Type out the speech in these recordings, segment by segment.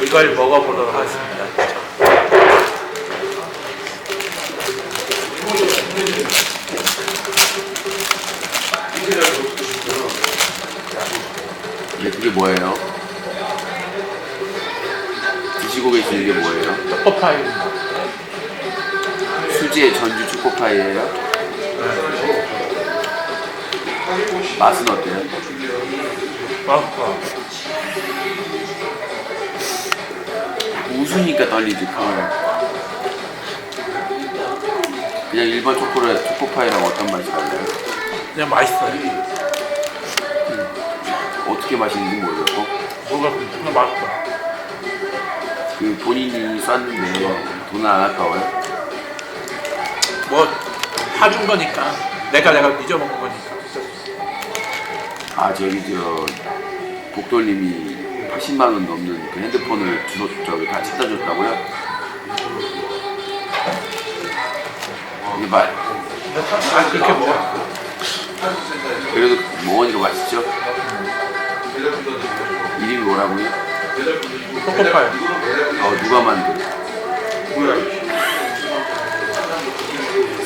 이걸 먹어보도록 하겠습니다. 네, 그게 뭐예요? 드시고 계시는 게 뭐예요? 초코파이입니다. 수제 전주 초코파이예요? 맛은 어때요? 맛있어. 웃으니까 떨리지 카메라 그냥 일반 초코를, 초코파이랑 어떤 맛이 달라요? 그냥 맛있어요. 어떻게 마시는지 모르겠고 뭐가 그냥 맛있어. 그 본인이 쐈는데 돈 안 아까워요? 뭐 사준 거니까 내가 내가 잊어먹은 거니까. 아 저기 저 복돌님이 80만 원 넘는 그 핸드폰을 주로 저기 다 찾아 줬다고요? 이게 말 아 그렇게 먹어. 그래도 멍원이로 맛있죠? 이름이 뭐라고요? 초코파이. 어 누가 만든?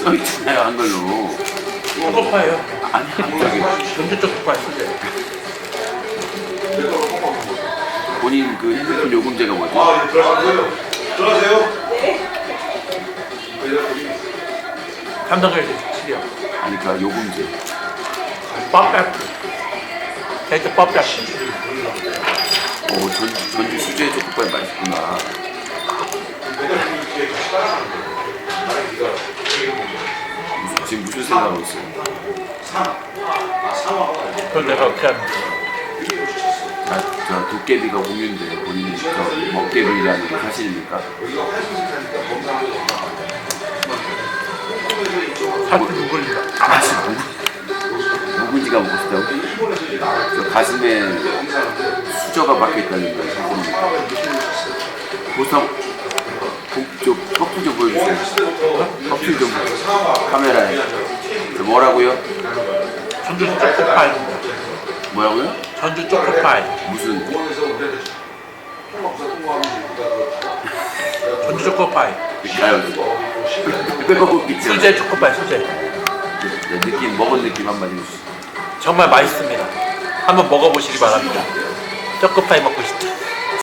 써 있잖아요 한글로. 초코파이요. 아니 저기 전주 초코파이 본인 그 핸드폰 요금제가 뭐죠? 아, 예, 들어가세요. 들어가세요. 감당할 실력. 아니 그러니까 요금제. 빡빡. 대체 빡빡. 오 전주 전주 수제 초국밥이 맛있구나. 지금 무슨 생각하고 있어요? 그걸 내가 어떻게 합니까? 아, 저 도깨비가 공유인데 본인이 저 먹개비라는 게 사실입니까? 사실 누굴인가? 아씨 누구 누군지가 먹고 싶다고? 저 가슴에 수저가 박혀있다는 거 사실입니까? 보상 좀 커플 좀 보여주세요. 커플 좀 카메라에 저 뭐라고요? 전주 초코파이입니다. 뭐라고요? 전주 초코파이. 무슨 전주 초코파이. 가요? 수제 초코파이 수제. 네, 느낌 먹은 느낌 한번 해주시죠. 정말 맛있습니다. 한번 먹어보시기 바랍니다. 초코파이 먹고 싶다.